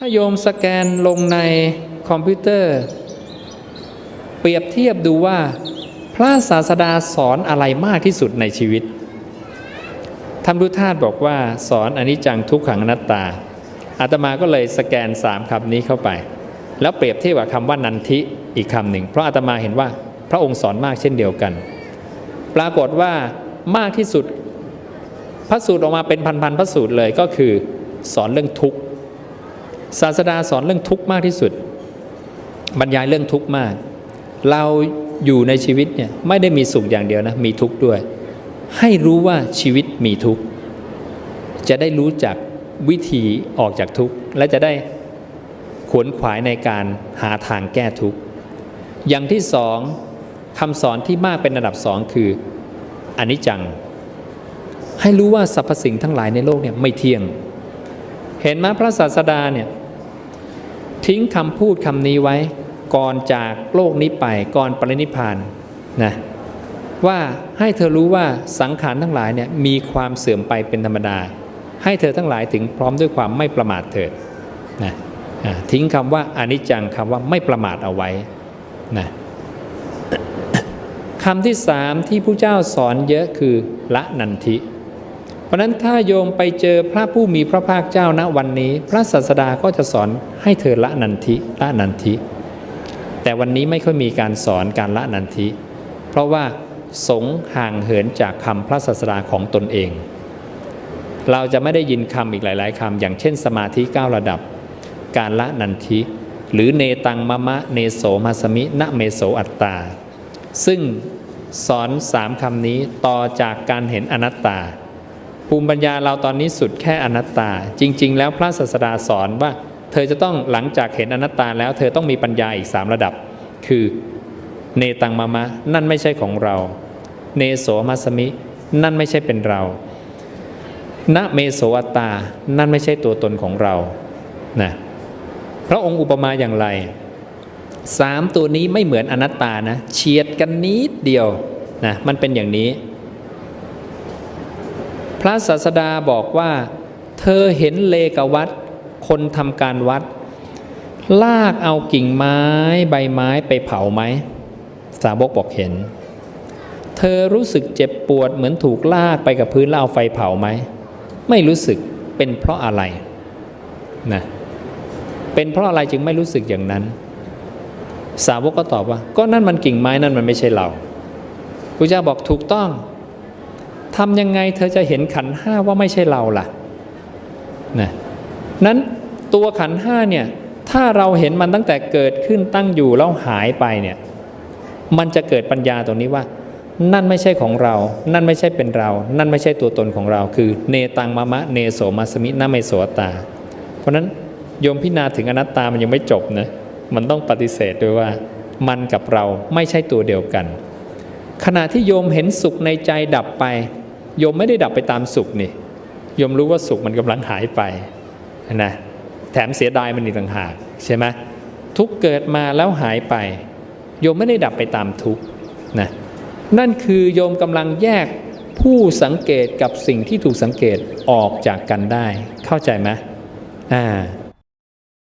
ถ้าโยมสแกนลงในคอมพิวเตอร์ เปรียบเทียบดูว่า พระศาสดาสอนอะไรมากที่สุดในชีวิตท่านพุทธทาสบอกว่าสอนอนิจจังทุกขังอนัตตาอาตมาก็เลยสแกนสามคำนี้เข้าไป แล้วเปรียบเทียบกับคำว่านันทิอีกคำหนึ่งเพราะอาตมาเห็นว่าพระองค์สอนมากเช่นเดียวกัน ปรากฏว่ามากที่สุดพระสูตรออกมาเป็นพันๆพระสูตรเลยก็คือสอนเรื่องทุกข์ ศาสดาสอนเรื่องทุกข์มากที่สุด บรรยายเรื่องทุกข์มาก เราอยู่ในชีวิตเนี่ยไม่ได้มีสุขอย่างเดียวนะ มีทุกข์ด้วย ให้รู้ว่าชีวิตมีทุกข์ จะได้รู้จักวิธีออกจากทุกข์ และจะได้ขวนขวายในการหาทางแก้ทุกข์ อย่างที่สองคำสอนที่มากเป็นระดับสองคืออนิจจัง ให้รู้ว่าสรรพสิ่งทั้งหลายในโลกเนี่ยไม่เที่ยง เห็นไหมพระศาสดาเนี่ย ทิ้งคำพูดคำนี้ไว้ ก่อนจากโลกนี้ไปก่อนปรินิพพานนะว่าให้เธอรู้ว่าสังขารทั้งหลายเนี่ยมีความเสื่อมไปเป็นธรรมดา ให้เธอทั้งหลายถึงพร้อมด้วยความไม่ประมาทเถิดนะทิ้งคำว่าอนิจจังคำว่าไม่ประมาทเอาไว้นะคำที่สามที่ผู้เจ้าสอนเยอะคือละนันทิ เพราะนั้นถ้าโยมไปเจอพระผู้มีพระภาคเจ้าณวันนี้ พระศาสดาก็จะสอนให้เธอละนันทิละนันทิ แต่วันนี้ไม่ค่อยมีการสอนการละนันทิ เพราะว่าสงห่างเหินจากคำพระศาสดาของตนเอง เราจะไม่ได้ยินคำอีกหลาย ๆคำอย่างเช่น สมาธิ 9 ระดับ การละนันทิ หรือเนตังมะมะเนโสมาสมินะเมโสอัตตา ซึ่งสอนสามคำนี้ต่อจากการเห็นอนัตตา ภูมิปัญญาเราตอนนี้สุดแค่อนัตตา จริง ๆ แล้วพระศาสดาสอนว่า เธอจะต้องหลังจากเห็นอนัตตาแล้ว เธอต้องมีปัญญาอีกสามระดับ คือเนตังมามะ นั่นไม่ใช่ของเรา เนโสมัสมิ นั่นไม่ใช่เป็นเราณเมโสอัตตา นั่นไม่ใช่ตัวตนของเรานะพระองค์อุปมาอย่างไรสามตัวนี้ไม่เหมือนอนัตตานะเฉียดกันนิดเดียวนะมันเป็นอย่างนี้ ระศาสดาบอกว่า เธอเห็นเลกวัดคนทำการวัด ลากเอากิ่งไม้ใบไม้ไปเผาไหม สาวกบอกเห็น เธอรู้สึกเจ็บปวดเหมือนถูกลากไปกับพื้นแล้วเอาไฟเผาไหม ไม่รู้สึกเป็นเพราะอะไรนะเป็นเพราะอะไรจึงไม่รู้สึกอย่างนั้น สาวกก็ตอบว่า ก็นั่นมันกิ่งไม้นั่นมันไม่ใช่เราพระเจ้าบอกถูกต้อง ทำยังไงเธอจะเห็นขันห้าว่าไม่ใช่เราล่ะนะนั้นตัวขันห้าเนี่ยถ้าเราเห็นมันตั้งแต่เกิดขึ้นตั้งอยู่แล้วหายไปเนี่ยมันจะเกิดปัญญาตรงนี้ว่า นั่นไม่ใช่ของเรา นั่นไม่ใช่เป็นเรา นั่นไม่ใช่ตัวตนของเรา คือเนตังมะมะเนโสมาสมินาเมโสตา เพราะนั้นโยมพิจารณาถึงอนัตตามันยังไม่จบนะมันต้องปฏิเสธด้วยว่า มันกับเราไม่ใช่ตัวเดียวกัน ขณะที่โยมเห็นสุขในใจดับไป โยมไม่ได้ดับไปตามสุขนี่โยมรู้ว่าสุขมันกำลังหายไปนะแถมเสียดายมันอีกต่างหากใช่ไหมทุกเกิดมาแล้วหายไป โยมไม่ได้ดับไปตามทุกนะนั่นคือโยมกำลังแยกผู้สังเกตกับสิ่งที่ถูกสังเกตออกจากกันได้ เข้าใจไหมอ่า